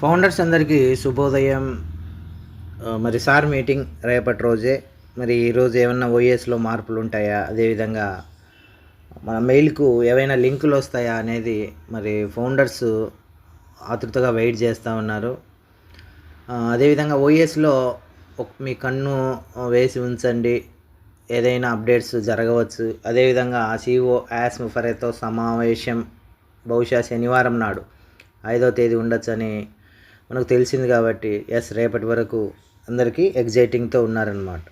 Founders అందరికీ శుభోదయం. మరి సార్ మీటింగ్ రేపటి రోజే. మరి ఈరోజు ఏమన్నా ఓఎస్లో మార్పులు ఉంటాయా అదేవిధంగా మన మెయిల్కు ఏవైనా లింకులు వస్తాయా అనేది మరి ఫౌండర్స్ ఆతృతగా వెయిట్ చేస్తూ ఉన్నారు. అదేవిధంగా ఓఎస్లో మీ కన్ను వేసి ఉంచండి. ఏదైనా అప్డేట్స్ జరగవచ్చు. అదేవిధంగా సిఓ యాస్ ముఫరేతో సమావేశం బహుశా శనివారం నాడు ఐదో తేదీ ఉండొచ్చని మనకు తెలిసింది కాబట్టి ఎస్ రేపటి వరకు అందరికీ ఎగ్జైటింగ్తో ఉన్నారనమాట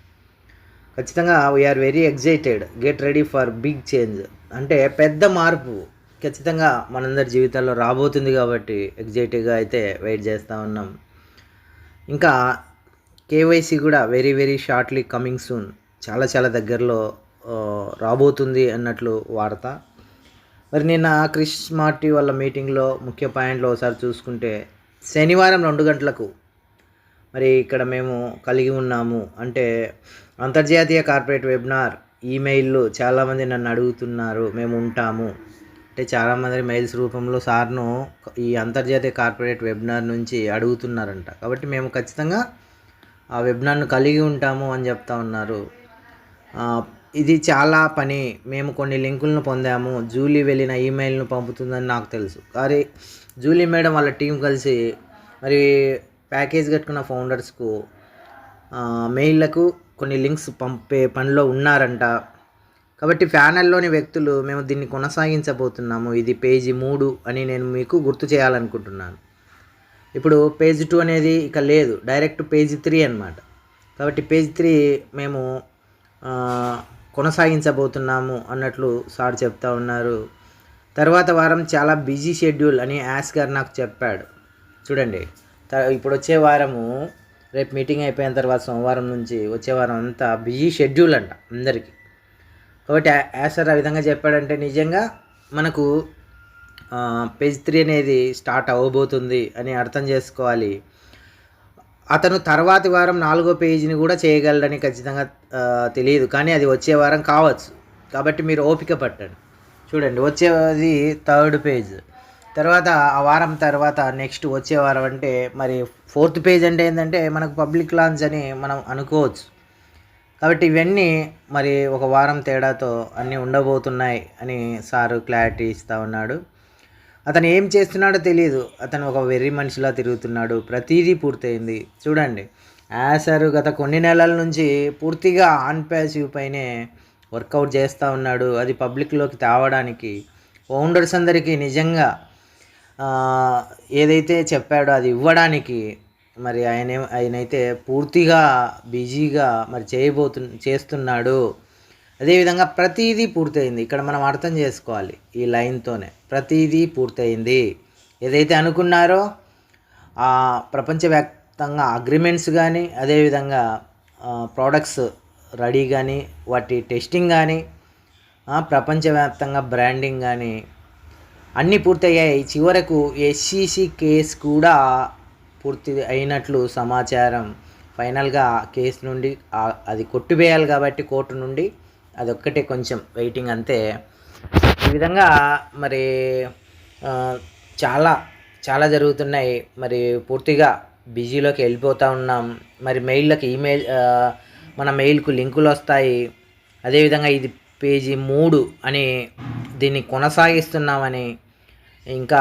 ఖచ్చితంగా we're very excited get ready for big change అంటే పెద్ద మార్పు. ఖచ్చితంగా మనందరి జీవితాల్లో రాబోతుంది కాబట్టి ఎగ్జైటివ్గా అయితే వెయిట్ చేస్తూ ఉన్నాం. ఇంకా కేవైసీ కూడా very very shortly coming soon చాలా చాలా దగ్గరలో రాబోతుంది అన్నట్లు వార్త. మరి నిన్న క్రిష్ మార్టీ వాళ్ళ మీటింగ్లో ముఖ్య పాయింట్లు ఒకసారి చూసుకుంటే శనివారం రెండు గంటలకు. మరి ఇక్కడ మేము కలిగి ఉన్నాము అంటే అంతర్జాతీయ కార్పొరేట్ వెబినార్ ఈమెయిల్లు చాలామంది నన్ను అడుగుతున్నారు మేము ఉంటాము. అంటే చాలామంది మెయిల్స్ రూపంలో సార్ను ఈ అంతర్జాతీయ కార్పొరేట్ వెబినార్ నుంచి అడుగుతున్నారంట. కాబట్టి మేము ఖచ్చితంగా ఆ వెబినార్ను కలిగి ఉంటాము అని చెప్తా ఉన్నారు. ఇది చాలా పని. మేము కొన్ని లింకులను పొందాము. జూలీ వెళ్ళిన ఈమెయిల్ను పంపుతుందని నాకు తెలుసు. కానీ జూలీ మేడం వాళ్ళ టీం కలిసి మరి ప్యాకేజ్ కట్టుకున్న ఫౌండర్స్కు మెయిల్లకు కొన్ని లింక్స్ పంపే పనిలో ఉన్నారంట. కాబట్టి ప్యానెల్లోని వ్యక్తులు మేము దీన్ని కొనసాగించబోతున్నాము. ఇది పేజీ మూడు అని నేను మీకు గుర్తు చేయాలనుకుంటున్నాను. ఇప్పుడు పేజ్ టూ అనేది ఇక లేదు. డైరెక్ట్ పేజ్ త్రీ అనమాట కాబట్టి పేజ్ త్రీ మేము కొనసాగించబోతున్నాము అన్నట్లు సార్ చెప్తా ఉన్నారు. తర్వాత వారం చాలా బిజీ షెడ్యూల్ అని యాస్ గారు నాకు చెప్పాడు. చూడండి త- ఇప్పుడు వచ్చే వారము రేపు మీటింగ్ అయిపోయిన తర్వాత సోమవారం నుంచి వచ్చే వారం అంతా బిజీ షెడ్యూల్ అంట అందరికీ. కాబట్టి యా- యాస్ సార్ ఆ విధంగా చెప్పాడంటే నిజంగా మనకు పేజ్ త్రీ అనేది స్టార్ట్ అవ్వబోతుంది అని అర్థం చేసుకోవాలి. అతను తర్వాతి వారం నాలుగో పేజీని కూడా చేయగలడని ఖచ్చితంగా తెలియదు. కానీ అది వచ్చే వారం కావచ్చు. కాబట్టి మీరు ఓపిక పట్టండి. చూడండి వచ్చేది థర్డ్ పేజ్. తర్వాత ఆ వారం తర్వాత నెక్స్ట్ వచ్చే వారం అంటే మరి ఫోర్త్ పేజ్ అంటే ఏంటంటే మనకు పబ్లిక్ లాంచ్ అని మనం అనుకోవచ్చు. కాబట్టి ఇవన్నీ మరి ఒక వారం తేడాతో అన్నీ ఉండబోతున్నాయి అని సారు క్లారిటీ ఇస్తూ ఉన్నాడు. అతను ఏం చేస్తున్నాడో తెలియదు అతను ఒక వెర్రి మనిషిలా తిరుగుతున్నాడు. ప్రతిదీ పూర్తయింది. చూడండి. యాసరు గత కొన్ని నెలల నుంచి పూర్తిగా ఆన్ ప్యాసివ్ పైనే వర్కౌట్ చేస్తూ ఉన్నాడు. అది పబ్లిక్లోకి తేవడానికి. ఓనర్స్ అందరికీ నిజంగా ఏదైతే చెప్పాడో అది ఇవ్వడానికి మరి ఆయన ఆయనైతే పూర్తిగా బిజీగా మరి చేయబోతు చేస్తున్నాడు. అదేవిధంగా ప్రతిదీ పూర్తయింది. ఇక్కడ మనం అర్థం చేసుకోవాలి ఈ లైన్తోనే. ప్రతిదీ పూర్తయింది. ఏదైతే అనుకున్నారో ఆ ప్రపంచవ్యాప్తంగా అగ్రిమెంట్స్ కానీ అదేవిధంగా ప్రోడక్ట్స్ రెడీ కానీ వాటి టెస్టింగ్ కానీ ప్రపంచవ్యాప్తంగా బ్రాండింగ్ కానీ అన్నీ పూర్తయ్యాయి. చివరకు ఎస్సిసి కేసు కూడా పూర్తి అయినట్లు సమాచారం ఫైనల్గా కేసు నుండి అది కొట్టివేయాలి కాబట్టి కోర్టు నుండి అదొక్కటే కొంచెం వెయిటింగ్ అంతే. ఈ విధంగా మరి చాలా చాలా జరుగుతున్నాయి. మరి పూర్తిగా బిజీలోకి వెళ్ళిపోతూ ఉన్నాం. మరి మెయిల్కి ఈమెయిల్ మన మెయిల్కు లింకులు వస్తాయి. అదేవిధంగా ఇది పేజీ మూడు అని దీన్ని కొనసాగిస్తున్నామని ఇంకా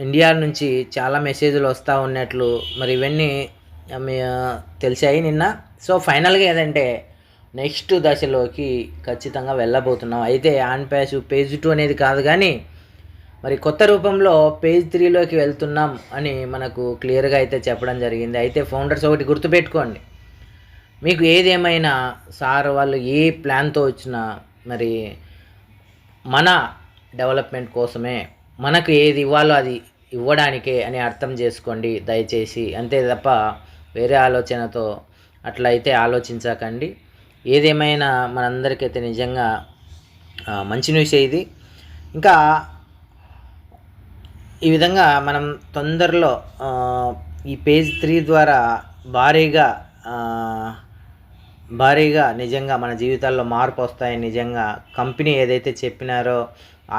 ఇండియా నుంచి చాలా మెసేజ్లు వస్తూ ఉన్నట్లు మరి ఇవన్నీ తెలిసాయి నిన్న. సో ఫైనల్గా ఏదంటే నెక్స్ట్ దశలోకి ఖచ్చితంగా వెళ్ళబోతున్నాం. అయితే ఆన్ పేజ్ పేజ్ టూ అనేది కాదు కానీ మరి కొత్త రూపంలో పేజ్ త్రీలోకి వెళ్తున్నాం అని మనకు క్లియర్గా అయితే చెప్పడం జరిగింది. అయితే ఫౌండర్స్ ఒకటి గుర్తుపెట్టుకోండి. మీకు ఏదేమైనా సార్ వాళ్ళు ఏ ప్లాన్తో వచ్చినా మరి మన డెవలప్మెంట్ కోసమే మనకు ఏది ఇవ్వాలో అది ఇవ్వడానికే అని అర్థం చేసుకోండి దయచేసి. అంతే తప్ప వేరే ఆలోచనతో అట్లా అయితే ఆలోచించకండి. ఏదేమైనా మనందరికైతే నిజంగా మంచి న్యూస్ ఇది. ఇంకా ఈ విధంగా మనం తొందరలో ఈ పేజ్ త్రీ ద్వారా భారీగా భారీగా నిజంగా మన జీవితాల్లో మార్పు వస్తాయి నిజంగా కంపెనీ ఏదైతే చెప్పినారో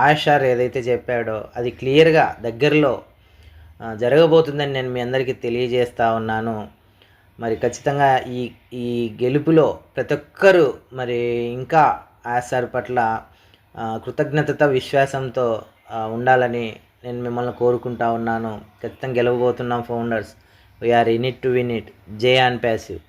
ఆషార్ ఏదైతే చెప్పాడో అది క్లియర్గా దగ్గరలో జరగబోతుందని నేను మీ అందరికీ తెలియజేస్తా ఉన్నాను. మరి ఖచ్చితంగా ఈ ఈ గెలుపులో ప్రతి ఒక్కరూ మరి ఇంకా ఆ సార్ పట్ల కృతజ్ఞతతో విశ్వాసంతో ఉండాలని నేను మిమ్మల్ని కోరుకుంటా ఉన్నాను. ఖచ్చితంగా గెలవబోతున్నాం founders. We're in it to win it J and passive